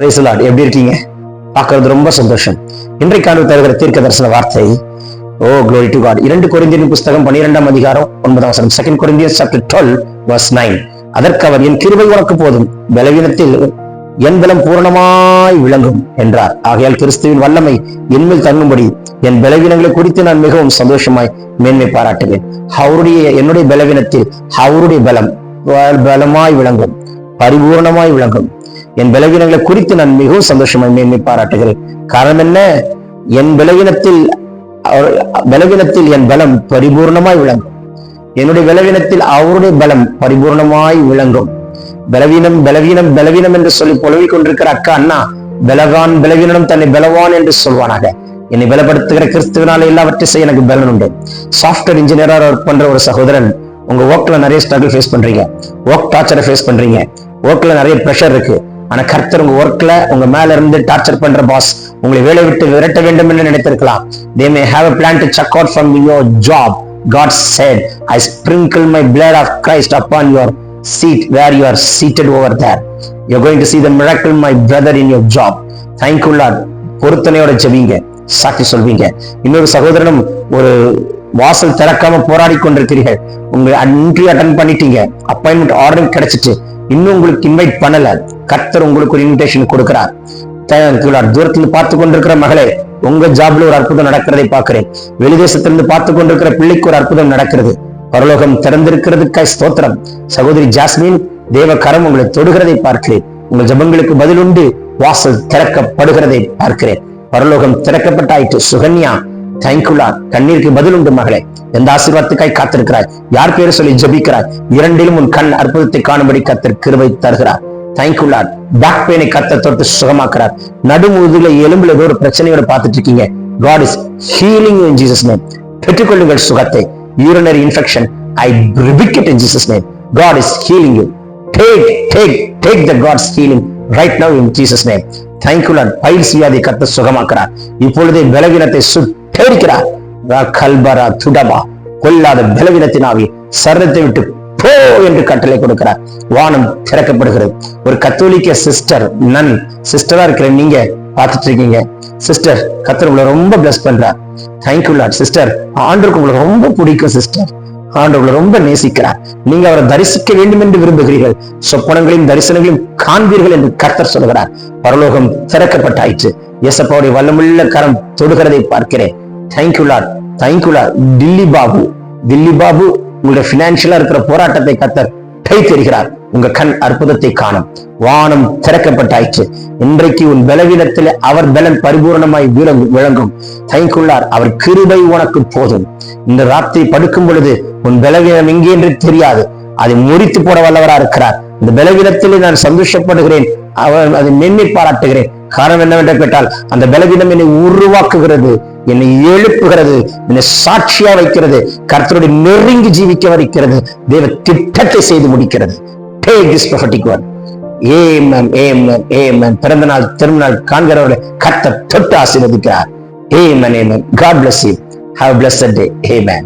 Praise எப்படி இருக்கீங்க? பார்க்கறது ரொம்ப சந்தோஷம். இன்றைக்கான தருகிற தீர்க்க தரிசன வார்த்தை ஓ க்ளோரி டு காட் இரண்டு கொரிந்தியன் புஸ்தகம் பன்னிரெண்டாம் அதிகாரம் ஒன்பதாம் வசனம். Second Corinthian chapter twelve verse nine அதற்கு அவர் என் கிருபை உனக்கு போதும். பலவீனத்தில் என் பலம் பூரணமாய் விளங்கும் என்றார். ஆகையால் கிறிஸ்துவின் வல்லமை என்மேல் தங்கும்படி என் பலவீனங்களை குறித்து நான் மிகவும் சந்தோஷமாய் மேன்மை பாராட்டுவேன். அவருடைய என்னுடைய பலவீனத்தில் அவருடைய பலம் பலமாய் விளங்கும் பரிபூர்ணமாய் விளங்கும். என் பலவீனங்களை குறித்து நான் மிகவும் சந்தோஷமாக மேன்மை பாராட்டுகிறேன். காரணம் என்ன? என் பலவீனத்தில் பலவீனத்தில் என் பலம் பரிபூர்ணமாய் விளங்கும். என்னுடைய பலவீனத்தில் அவருடைய பலம் பரிபூர்ணமாய் விளங்கும். பலவீனம் பலவீனம் பலவீனம் என்று சொல்லி புலவிக் கொண்டிருக்கிற அக்கா அண்ணா பலவான் பலவீனம் தன்னை பலவான் என்று சொல்வானாக. என்னை பலப்படுத்துகிற கிறிஸ்துவனால எல்லாவற்றையும் செய்ய எனக்கு பலன் உண்டு. சாஃப்ட்வேர் இன்ஜினியரா ஒர்க் பண்ற ஒரு சகோதரன் உங்க ஒர்க்ல நிறைய ஸ்ட்ரகிள் ஃபேஸ் பண்றீங்க. ஒர்க் டார்ச்சரை ஃபேஸ் பண்றீங்க. ஒர்க்ல நிறைய ப்ரெஷர் இருக்கு. ஆனா கர்த்தர் உங்க ஒர்க்ல உங்க மேல இருந்து டார்ச்சர் பண்ற பாஸ் உங்களை வேலை விட்டு விரட்ட வேண்டும் என்று நினைத்திருக்கலாம். They may have a plan to check out from your job God said I sprinkle my blood of Christ upon your seat where you are seated over there you going to see the miracle my brother in your job thank you you பொருத்தனையோட ஜெபிங்க. சாட்சி சொல்வீங்க. இன்னொரு சகோதரனும் ஒரு வாசல் திறக்காம போராடி கொண்டிருக்கிறீர்கள் உங்க இன்டர்வியூ அட்டன் பண்ணிட்டீங்க. அப்பாயின்மெண்ட் ஆர்டர் கிடைச்சிட்டு இன்னும் உங்களுக்கு இன்வைட் பண்ணல. கர்த்தர் உங்களுக்கு ஒரு இன்விடேஷன் கொடுக்கிறார். Thank தூரத்துல பார்த்து கொண்டிருக்கிற மகளே உங்க ஜாப்ல ஒரு அற்புதம் நடக்கிறதை பார்க்கிறேன். வெளிதேசத்திலிருந்து பார்த்து கொண்டிருக்கிற பிள்ளைக்கு ஒரு அற்புதம் நடக்கிறது. பரலோகம் திறந்திருக்கிறதுக்காய் ஸ்தோத்திரம். சகோதரி ஜாஸ்மின் தேவ கரம் உங்களை தொடுகிறதை பார்க்கிறேன். உங்கள் ஜபங்களுக்கு பதில் உண்டு வாசல் திறக்கப்படுகிறதை பார்க்கிறேன். பரலோகம் திறக்கப்பட்டாயிற்று. சுகன்யா தேங்க்யூலா கண்ணீருக்கு பதில் உண்டு மகளே. எந்த ஆசீர்வாதத்துக்காய் காத்திருக்கிறாய்? யார் பேரை சொல்லி ஜபிக்கிறாய்? இரண்டிலும் உன் கண் அற்புதத்தை காணும்படி கத்தர் கிருவை தருகிறார். தேங்க்யூலா பேக் பெயினை கத்த தொட்டு சுகமாக்குறார். நடுமுதுல எலும்புல ஏதோ ஒரு பிரச்சனையோட பார்த்துட்டு இருக்கீங்க God is healing in Jesus name பெற்றுக்கொள்ளுங்கள் சுகத்தை. Urinary infection I rebuke it in Jesus name God is healing you take take take the God's healing right now in Jesus name thank you பயிர் பயில் செய்யாதை கத்த சுகமாக்குறார். இப்பொழுதே பலவீனத்தை சுட்டரிக்கிறார் கல்பரா துடபா. கொல்லாத பலவீனத்தினாவே சரணத்தை சரத்தை விட்டு போ என்று கட்டளை கொடுக்கிறார். வானம் திறக்கப்படுகிறது. ஒரு கத்தோலிக்க சிஸ்டர் நன் சிஸ்டரா இருக்கிற நீங்க பார்த்துட்டு இருக்கீங்க. சிஸ்டர் கத்தர் உங்களை ரொம்ப பிளஸ் பண்றார். தேங்க்யூ லாட் சிஸ்டர் ஆண்டுக்கு உங்களுக்கு ரொம்ப பிடிக்கும் சிஸ்டர் ஆண்டவர்களை ரொம்ப நேசிக்கிறார். நீங்க அவரை தரிசிக்க வேண்டும் என்று விரும்புகிறீர்கள். சொப்பனங்களையும் தரிசனங்களையும் காண்பீர்கள் என்று கர்த்தர் சொல்கிறார். பரலோகம் திறக்கப்பட்டாயிற்று. இயேசப்பாவுடைய வல்லமுள்ள கரம் தொடுகிறதை பார்க்கிறேன். தேங்க்யூலார் தேங்க்யூலார் தில்லி பாபு தில்லி பாபு உங்களுடைய பினான்சியலா இருக்கிற போராட்டத்தை கத்தர் கை தெரிகிறார் உங்க கண் அற்புதத்தை காணும். வானம் திறக்கப்பட்டாயிற்று. இன்றைக்கு உன் பலவீனத்தில் அவர் பலன் பரிபூர்ணமாய் விளங்கும். தைக்குள்ளார் அவர் கிருபை உனக்கு போதும். இந்த ராத்திரி படுக்கும் பொழுது உன் பலவீனம் எங்கே என்று தெரியாது. அதை முறித்து போட வல்லவரா இருக்கிறார். இந்த பலவீனத்திலே நான் சந்தோஷப்படுகிறேன். அவர் அதை மென்மை பாராட்டுகிறேன் காரணம் என்னவென்று கேட்டால் அந்த பலவீனம் என்னை உருவாக்குகிறது. என்னை எழுப்புகிறது என்னை சாட்சியா வைக்கிறது கர்த்தருடைய நெருங்கி ஜீவிக்க வைக்கிறது தேவ திட்டத்தை செய்து முடிக்கிறது பிறந்த நாள் திருநாள் காண்கிறவர்களை கர்த்தர் தொட்டு ஆசீர்வதிக்கிறார் Amen, amen. God bless you Have blessed day day. Amen.